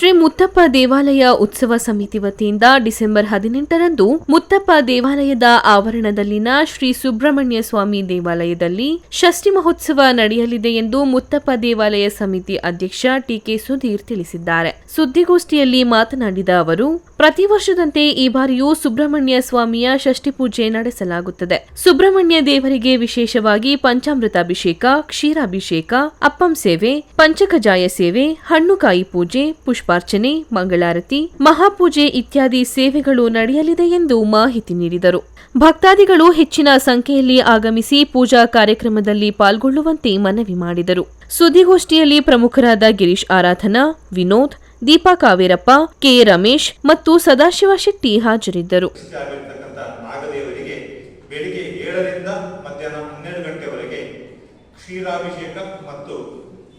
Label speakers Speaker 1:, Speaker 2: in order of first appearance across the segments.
Speaker 1: ಶ್ರೀ ಮುತ್ತಪ್ಪ ದೇವಾಲಯ ಉತ್ಸವ ಸಮಿತಿ ವತಿಯಿಂದ ಡಿಸೆಂಬರ್ ಹದಿನೆಂಟರಂದು ಮುತ್ತಪ್ಪ ದೇವಾಲಯದ ಆವರಣದಲ್ಲಿನ ಶ್ರೀ ಸುಬ್ರಹ್ಮಣ್ಯ ಸ್ವಾಮಿ ದೇವಾಲಯದಲ್ಲಿ ಷಷ್ಠಿ ಮಹೋತ್ಸವ ನಡೆಯಲಿದೆ ಎಂದು ಮುತ್ತಪ್ಪ ದೇವಾಲಯ ಸಮಿತಿ ಅಧ್ಯಕ್ಷ ಟಿಕೆ ಸುಧೀರ್ ತಿಳಿಸಿದ್ದಾರೆ. ಸುದ್ದಿಗೋಷ್ಠಿಯಲ್ಲಿ ಮಾತನಾಡಿದ ಅವರು, ಪ್ರತಿ ವರ್ಷದಂತೆ ಈ ಬಾರಿಯೂ ಸುಬ್ರಹ್ಮಣ್ಯ ಸ್ವಾಮಿಯ ಷಷ್ಠಿ ಪೂಜೆ ನಡೆಸಲಾಗುತ್ತದೆ. ಸುಬ್ರಹ್ಮಣ್ಯ ದೇವರಿಗೆ ವಿಶೇಷವಾಗಿ ಪಂಚಾಮೃತಾಭಿಷೇಕ, ಕ್ಷೀರಾಭಿಷೇಕ, ಅಪ್ಪಂ ಸೇವೆ, ಪಂಚಕಜಾಯ ಸೇವೆ, ಹಣ್ಣುಕಾಯಿ ಪೂಜೆ ಪುಷ್ಪಾರ್ಚನೆ ಮಂಗಳಾರತಿ, ಮಹಾಪೂಜೆ ಇತ್ಯಾದಿ ಸೇವೆಗಳು ನಡೆಯಲಿದೆ ಎಂದು ಮಾಹಿತಿ ನೀಡಿದರು. ಭಕ್ತಾದಿಗಳು ಹೆಚ್ಚಿನ ಸಂಖ್ಯೆಯಲ್ಲಿ ಆಗಮಿಸಿ ಪೂಜಾ ಕಾರ್ಯಕ್ರಮದಲ್ಲಿ ಪಾಲ್ಗೊಳ್ಳುವಂತೆ ಮನವಿ ಮಾಡಿದರು. ಸುದ್ದಿಗೋಷ್ಠಿಯಲ್ಲಿ ಪ್ರಮುಖರಾದ ಗಿರೀಶ್ ಆರಾಧನಾ, ವಿನೋದ್, ದೀಪಾ ಕಾವೇರಪ್ಪ, ಕೆ ರಮೇಶ್ ಮತ್ತು ಸದಾಶಿವ ಶೆಟ್ಟಿ ಹಾಜರಿದ್ದರು.
Speaker 2: ಶ್ರೀರಾಭಿಷೇಕ ಮಧ್ಯಾಹ್ನ ಹನ್ನೆರಡು ಮತ್ತು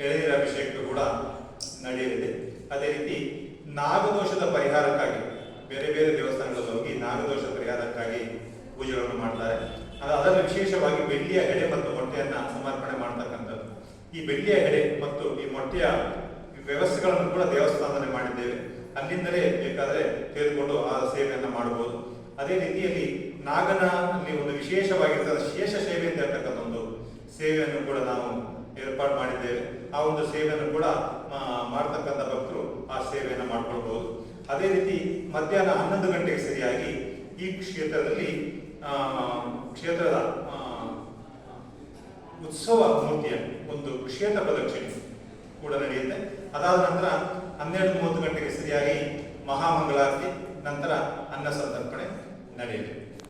Speaker 2: ಎಳನೀರಾಭಿಷೇಕ ಕೂಡ ನಡೆಯಲಿದೆ. ಅದೇ ರೀತಿ ನಾಗದೋಷದ ಪರಿಹಾರಕ್ಕಾಗಿ ಬೇರೆ ಬೇರೆ ದೇವಸ್ಥಾನಗಳಲ್ಲಿ ಹೋಗಿ ನಾಗದೋಷ ಪರಿಹಾರಕ್ಕಾಗಿ ಪೂಜೆಗಳನ್ನು ಮಾಡ್ತಾರೆ. ಅದು ಅದನ್ನು ವಿಶೇಷವಾಗಿ ಬೆಳ್ಳಿಯ ಹೆಡೆ ಮತ್ತು ಮೊಟ್ಟೆಯನ್ನ ಸಮರ್ಪಣೆ ಮಾಡ್ತಕ್ಕಂಥದ್ದು. ಈ ಬೆಳ್ಳಿಯ ಹೆಡೆ ಮತ್ತು ಈ ಮೊಟ್ಟೆಯ ವ್ಯವಸ್ಥೆಗಳನ್ನು ಕೂಡ ದೇವಸ್ಥಾನದಲ್ಲಿ ಮಾಡಿದ್ದೇವೆ. ಅಲ್ಲಿಂದಲೇ ಬೇಕಾದರೆ ತೆಗೆದುಕೊಂಡು ಆ ಸೇವೆಯನ್ನು ಮಾಡಬಹುದು. ಅದೇ ರೀತಿಯಲ್ಲಿ ನಾಗನ ಅಲ್ಲಿ ಒಂದು ವಿಶೇಷವಾಗಿರ್ತಕ್ಕಂಥ ಶೇಷ ಸೇವೆ ಅಂತ ಇರ್ತಕ್ಕಂಥ ಒಂದು ಸೇವೆಯನ್ನು ಕೂಡ ನಾವು ಏರ್ಪಾಡು ಮಾಡಿದ್ದೇವೆ. ಆ ಒಂದು ಸೇವೆಯನ್ನು ಕೂಡ ಮಾಡ್ತಕ್ಕಂಥ ಭಕ್ತರು ಆ ಸೇವೆಯನ್ನು ಮಾಡ್ಕೊಳ್ಬಹುದು. ಅದೇ ರೀತಿ ಮಧ್ಯಾಹ್ನ ಹನ್ನೊಂದು ಗಂಟೆಗೆ ಸರಿಯಾಗಿ ಈ ಕ್ಷೇತ್ರದಲ್ಲಿ ಕ್ಷೇತ್ರದ ಉತ್ಸವ ಮೂರ್ತಿಯ ಒಂದು ಕ್ಷೇತ್ರ ಪ್ರದಕ್ಷಿಣೆ ಕೂಡ ನಡೆಯುತ್ತೆ. ಅದಾದ ನಂತರ ಹನ್ನೆರಡು ಮೂವತ್ತು ಗಂಟೆಗೆ ಸರಿಯಾಗಿ ಮಹಾಮಂಗಳಾರತಿ, ನಂತರ ಅನ್ನ ಸಂತರ್ಪಣೆ ನಡೆಯುತ್ತೆ.